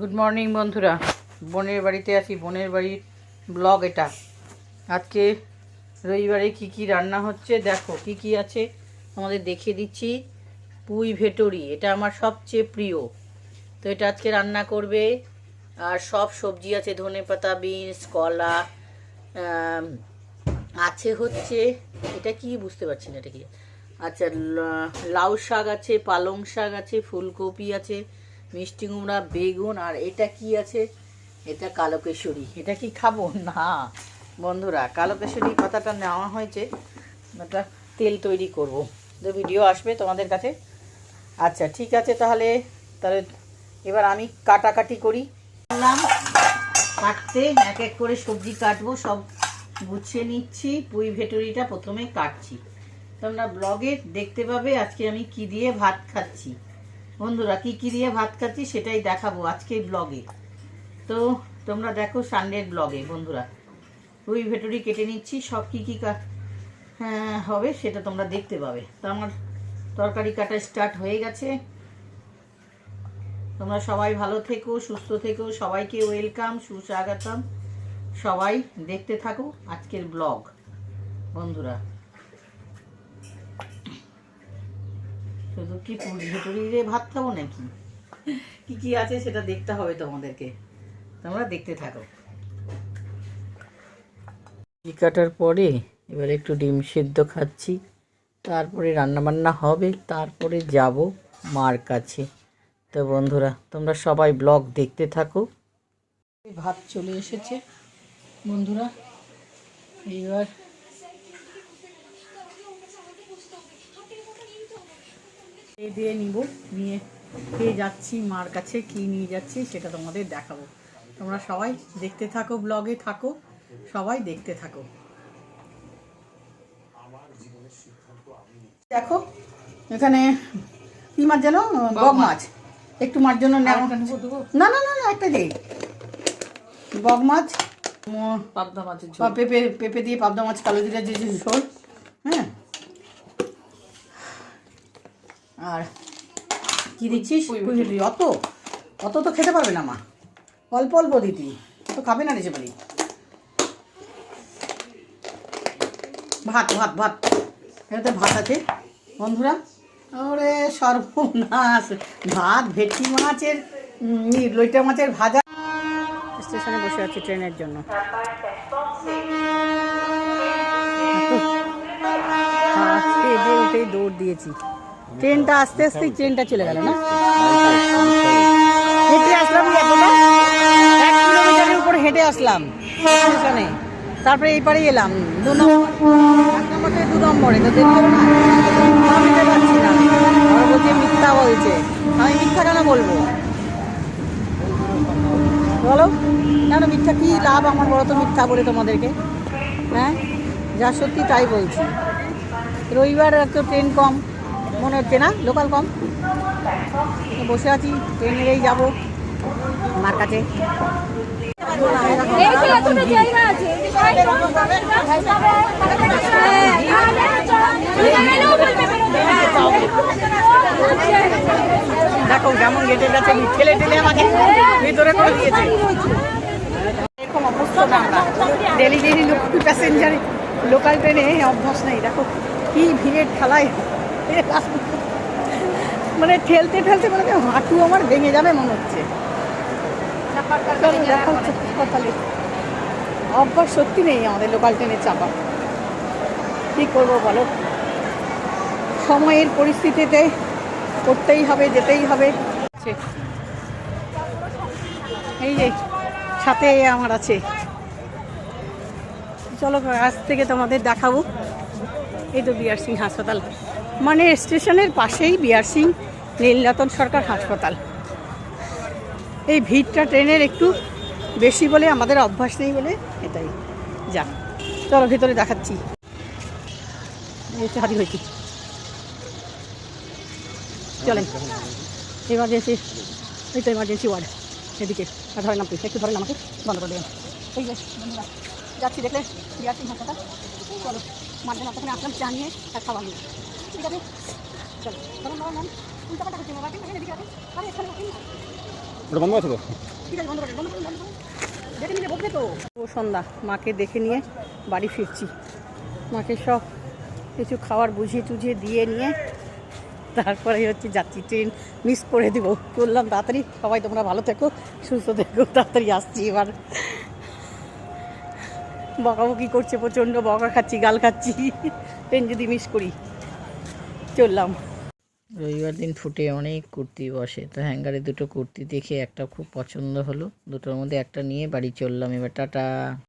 Good morning বন্ধুরা। বোনের বাড়িতে আছি। বোনের বাড়ির ব্লগ এটা। আজকে রবিবারে কি কি রান্না হচ্ছে, দেখো কি কি আছে। আমাদের দেখিয়ে দিচ্ছি। পুঁই ভেটরি, এটা আমার সবচেয়ে প্রিয়। তো এটা আজকে রান্না করবে। আর সব সবজি আছে, ধনে পাতা, বিনস, কলা আছে হচ্ছে, এটা কি বুঝতে পারছি না এটা কি? আচ্ছা লাউ শাক আছে, পালং শাক আছে, ফুলকপি আছে মিষ্টি কুমড়া, বেগুন, আর এটা কি আছে? এটা কালো কেশরি এটা কি খাব? না। বন্ধুরা কালো কেশরি পাতাটা নেওয়া হয়েছে। এটা তেল তৈরি করব। তো ভিডিও আসবে তোমাদের কাছে। আচ্ছা ঠিক আছে তাহলে। তাহলে এবার আমি কাটাকাটি করি। কাটতে এক এক করে সবজি কাটবো, সব গুছিয়ে নিচ্ছি। পুঁই ভেটুরিটা প্রথমে কাটছি। তোমরা ব্লগে দেখতে পাবে আজকে আমি কি দিয়ে ভাত খাচ্ছি। বন্ধুরা কি কি দিয়ে ভাত খাচ্ছি সেটাই দেখাবো আজকের ব্লগে তো তোমরা দেখো সানডের ব্লগে বন্ধুরা। পুঁই ভেটুরি কেটে নিচ্ছি সব কি কি কা- হ্যাঁ, হবে সেটা তোমরা দেখতে পাবে। তো আমার তরকারি কাটা স্টার্ট হয়ে গেছে। তোমরা সবাই ভালো থেকো সুস্থ থেকো সবাইকে ওয়েলকাম সুস্বাগতম। সবাই দেখতে থাকো আজকের ব্লগ বন্ধুরা। শুধু কি ভেটুরি ভাত খাব নাকি? কি কি আছে সেটা দেখতে হবে তোমাদেরকে। তোমরা দেখতে থাকো। ঘি কাটার পরে এবার একটু ডিম সেদ্ধ খাচ্ছি। তারপরে রান্নাবান্না হবে, তারপরে যাব মার কাছে। তো বন্ধুরা, তোমরা সবাই ব্লগ দেখতে থাকো। ভাত চলে এসেছে। বন্ধুরা, এইবার দিয়ে নিব। নিয়ে খেয়ে যাচ্ছি মার কাছে কি নিয়ে যাচ্ছি সেটা তোমাদের দেখাবো। তোমরা সবাই দেখতে থাকো ব্লগে থাকো সবাই দেখতে থাকো। দেখো এখানে কি মাছ যেন? বগ মাছ। একটু মার জন্য না না না না একটা দেই। বগ মাছ পাবদা ঝোল। পেঁপে পেঁপে দিয়ে পাবদা মাছ কালো জিরা যে যে ঝোল হ্যাঁ? আর কি দিচ্ছিস? পুঁই পুঁই অত? অত তো খেতে পারবে না মা। অল্প অল্প দিদি তো খাবে না রেসে বলি। ভাত ভাত ভাত। এটাতে ভাত আছে। বন্ধুরা ওরে সর্বনাশ। ভাত ভেটকি মাছের লইটা মাছের ভাজা। স্টেশনে বসে আছি ট্রেনের জন্য। উঠেই দৌড় দিয়েছি। ট্রেনটা আস্তে আস্তে ট্রেনটা চলে গেল, না? হেঁটে আসলাম এতটা এক কিলোমিটারের উপর হেঁটে আসলাম, স্টেশনে। তারপরে এই পারে এলাম, দু নম্বর নম্বর দু নম্বরে, তো দেখতে না। বলছে মিথ্যা বলছে। আমি মিথ্যা কেন বলব? বলো। কেন মিথ্যা? কি লাভ আমার বড় তো মিথ্যা বলে তোমাদেরকে? হ্যাঁ? যা সত্যি তাই বলছি। রবিবার একটু ট্রেন কম। মনে হচ্ছে না লোকাল কম বসে আছি ট্রেনেরই যাব মার কাছে দেখো কেমন গেটে গেছে ঠেলে ঠেলে আমাকে ভিতরে করে দিয়েছে এরকম অবস্থা না আমরা ডেলি ডেলি প্যাসেঞ্জার লোকাল ট্রেনে অভ্যাস নেই দেখো কি ভিড়ের মানে ঠেলতে ঠেলতে মানে হাঁটু আমার ভেঙে যাবে মনে হচ্ছে। অভ্যাস সত্যি নেই আমাদের লোকাল ট্রেনে চাপা। কী করব বলো? সময়ের পরিস্থিতিতে করতেই হবে যেতেই হবে। এই যে সাথে আমার আছে। চলো আজ থেকে তোমাদের দেখাবো। এই তো বিআর সিং হাসপাতাল। মানে স্টেশনের পাশেই বিআর সিং নীলরতন সরকার হাসপাতাল। এই ভিড়টা ট্রেনের একটু বেশি বলে আমাদের অভ্যাস নেই বলে এটাই। যা চলো ভেতরে দেখাচ্ছি। হাজির হয়েছি। চলেন এমার্জেন্সি এই তো এমার্জেন্সি ওয়ার্ড এদিকে। ধরেন আপনি, একটু ধরেন আমাকে, বন্ধ করে দেবেন এই যে, বন্ধুরা, যাচ্ছি দেখলে বিআরসি হাসপাতাল। চলো মাঝে মাঝে আসলাম, চা নিয়ে আর নিয়ে ঠিক আছে? চলো ধরুন ধরুন কোন টাকাটা হচ্ছে মোবাইল এদিকে রাখেন আরে এখানে ওটা বন্ধ আছে তো? ও সন্ধ্যা মাকে দেখে নিয়ে বাড়ি ফিরছি। মাকে সব কিছু খাবার বুঝিয়ে টুঝিয়ে দিয়ে নিয়ে তারপরে হচ্ছে যাচ্ছি ট্রেন মিস করে দিব। চললাম তাড়াতাড়ি সবাই তোমরা ভালো থেকো সুস্থ থেকো তাড়াতাড়ি আসছি এবার। বকাবকি করছে প্রচণ্ড বকা খাচ্ছি গাল খাচ্ছি। ট্রেন যদি মিস করি। চললাম। রবিবার দিন ফুটে অনেক কুর্তি বসে। তো হ্যাঙ্গারে দুটো কুর্তি দেখে একটা খুব পছন্দ হলো। দুটোর মধ্যে একটা নিয়ে বাড়ি চললাম। এবার টাটা।